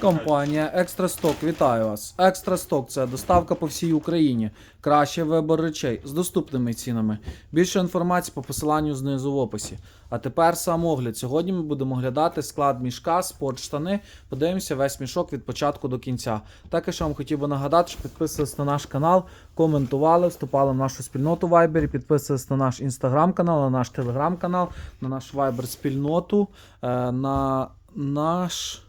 Компанія Екстрасток, вітаю вас. Екстрасток це доставка по всій Україні. Кращий вибор речей з доступними цінами. Більше інформації по посиланню знизу в описі. А тепер сам огляд. Сьогодні ми будемо оглядати склад мішка, спортштани. Подивимося весь мішок від початку до кінця. Також я вам хотів би нагадати, що підписувалися на наш канал, коментували, вступали в нашу спільноту Viber, підписувалися на наш інстаграм канал, на наш телеграм канал, на наш Viber спільноту, е, на наш.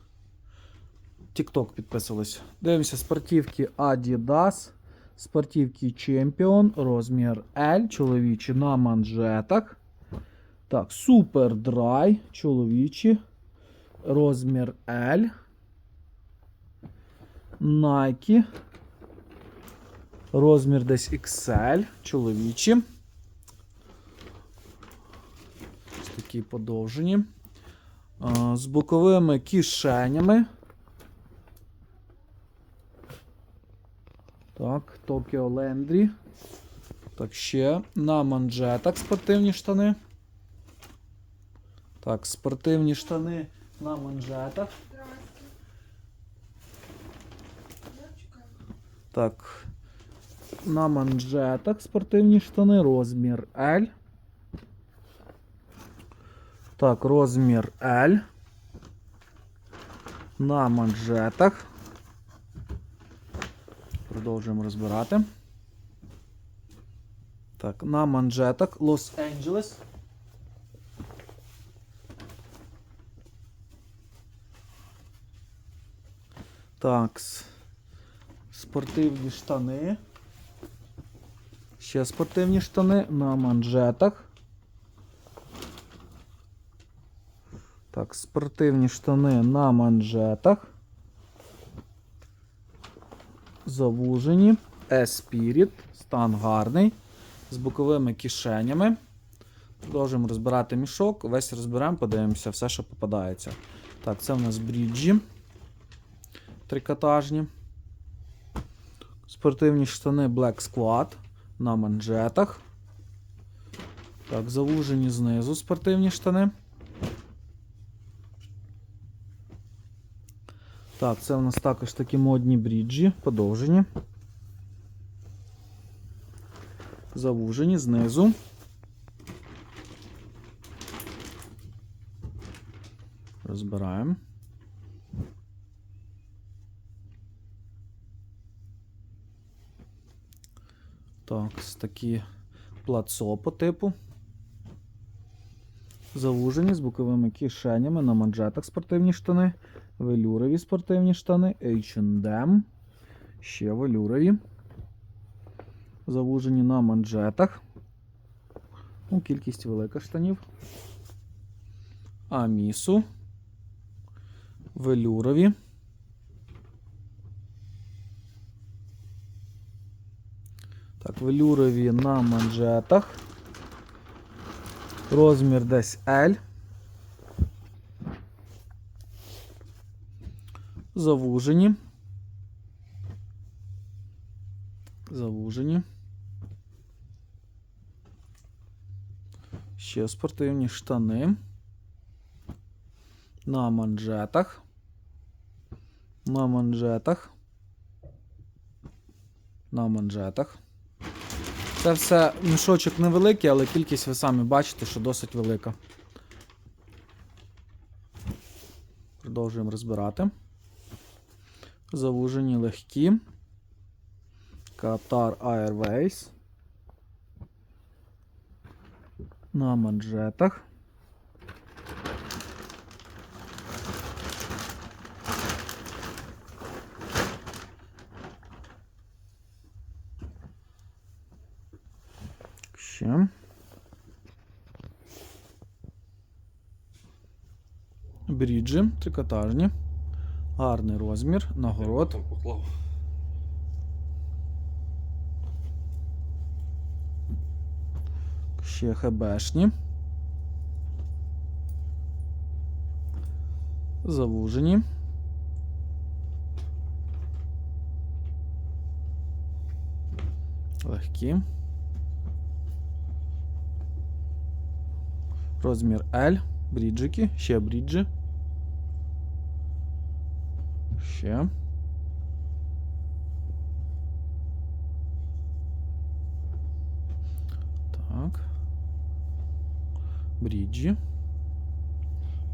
TikTok підписувались. Дивимося спортивки Adidas, спортивки Champion, розмір L, чоловічі на манжетах. Так, Super Dry, чоловічі, розмір L. Nike. Розмір десь XL, чоловічі. Ось такі подовжені. З боковими кишенями. Так, Tokyo Landry. Так, ще на манжетах спортивні штани. Так, спортивні штани на манжетах. Так. На манжетах спортивні штани. Розмір L. Так, розмір L. На манжетах. Продовжуємо розбирати. Так, на манжетах Лос-Анджелес. Так. Спортивні штани. Ще спортивні штани на манжетах. Так, спортивні штани на манжетах. Завужені. Esprit. Стан гарний. З боковими кишенями. Продовжуємо розбирати мішок. Весь розберемо, подивимося, все, що попадається. Так, це в нас бріджі. Трикотажні. Спортивні штани Black Squad на манжетах. Так, завужені знизу спортивні штани. Так, це у нас також такі модні бріджі, подовжені. Завужені знизу. Розбираємо. Так, такі плацо по типу. Завужені з боковими кишенями на манжетах спортивні штани. Велюрові спортивні штани, H&M. Ще велюрові. Завужені на манжетах. Ну, кількість велика штанів. Амісу. Велюрові. Так, велюрові на манжетах. Розмір десь L. Завужені. Завужені. Ще спортивні штани. На манжетах. На манжетах. На манжетах. Це все мішочок невеликий, але кількість ви самі бачите, що досить велика. Продовжуємо розбирати. Завужені легкі. Qatar Airways. На манжетах. Ще. Бріджі трикотажні. Гарний розмір, нагород. Ще хебешні. Завужені. Легкі. Розмір L. Бріджики. Ще бріджі. Ще. Так. Бріджі.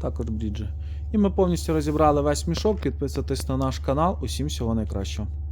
Також бріджі. І ми повністю розібрали весь мішок. Підписуйтесь на наш канал. Усім всього найкращого.